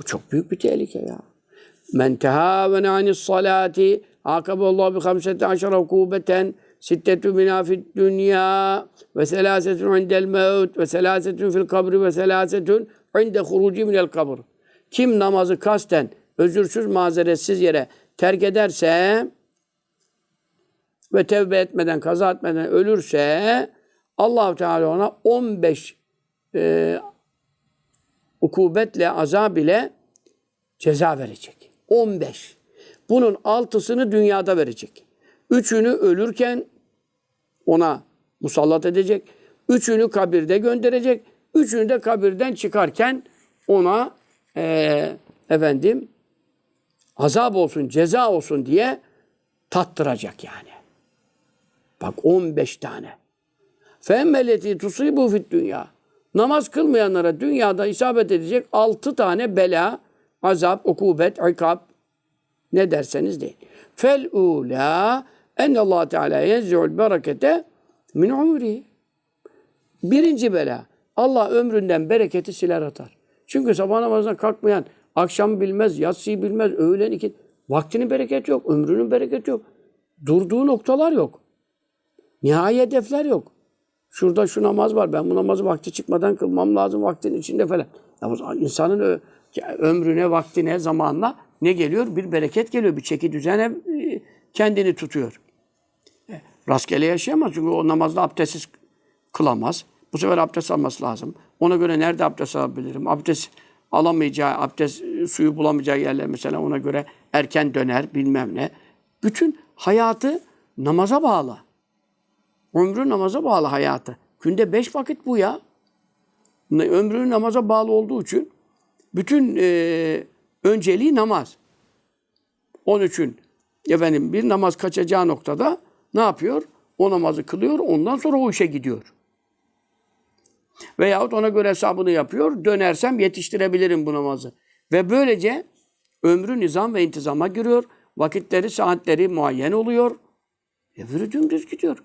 Bu çok büyük bir tehlike ya. Men tehavene anis salati akaballahu bi hamsete aşara hukubeten sittetü mina fid dünya ve selasetun indel mevt ve selasetun fil kabri ve selasetun inde huruci minel kabr. Kim namazı kasten özürsüz mazeretsiz yere terk ederse ve tevbe etmeden, kaza etmeden ölürse allah Teala ona 15 e, ukubetle, azab ile ceza verecek. 15. Bunun altısını dünyada verecek. Üçünü ölürken ona musallat edecek. Üçünü kabirde gönderecek. Üçünü de kabirden çıkarken ona eee, efendim azap olsun, ceza olsun diye tattıracak yani. Bak 15 tane. Femmelleti tusibu fit dünya. Namaz kılmayanlara dünyada isabet edecek 6 tane bela, azap, ukubet, ikab ne derseniz deyin. Fel ula en Allah Teala yenzi'ul berekete min umri. Birinci bela. Allah ömründen bereketi siler atar. Çünkü sabah namazına kalkmayan, akşam bilmez, yatsıyı bilmez, öğlen iki... Vaktinin bereketi yok, ömrünün bereketi yok. Durduğu noktalar yok. Nihai hedefler yok. Şurada şu namaz var, ben bu namazı vakti çıkmadan kılmam lazım vaktin içinde falan. Ya insanın ömrüne, vaktine, zamanla ne geliyor? Bir bereket geliyor, bir çeki düzene kendini tutuyor. E, Rastgele yaşayamaz çünkü o namazda abdestsiz kılamaz. Bu sefer abdest alması lazım. Ona göre nerede abdest alabilirim? Abdest alamayacağı, abdest e, suyu bulamayacağı yerler mesela ona göre erken döner bilmem ne. Bütün hayatı namaza bağlı. Ömrü namaza bağlı hayatı. Günde beş vakit bu ya. Ömrü namaza bağlı olduğu için bütün e, önceliği namaz. Onun için efendim bir namaz kaçacağı noktada ne yapıyor? O namazı kılıyor, ondan sonra o işe gidiyor. Veyahut ona göre hesabını yapıyor. Dönersem yetiştirebilirim bu namazı. Ve böylece ömrü nizam ve intizama giriyor. Vakitleri, saatleri muayyen oluyor. Öbürü dümdüz gidiyor.